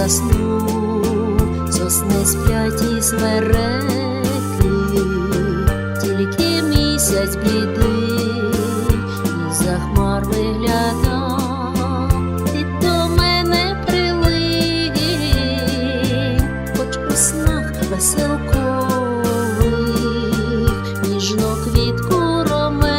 засну, сосни сплять і смереки, тільки місяць блідий, і за хмар вигляда, ти до мене прилинь, хоч у снах веселкових, ніжно квітку ромена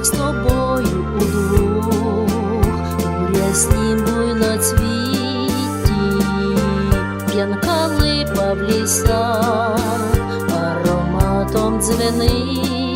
снах з тобою удвох, у ряснім буйноцвіті, п'янка липа в лісах, ароматом дзвенить.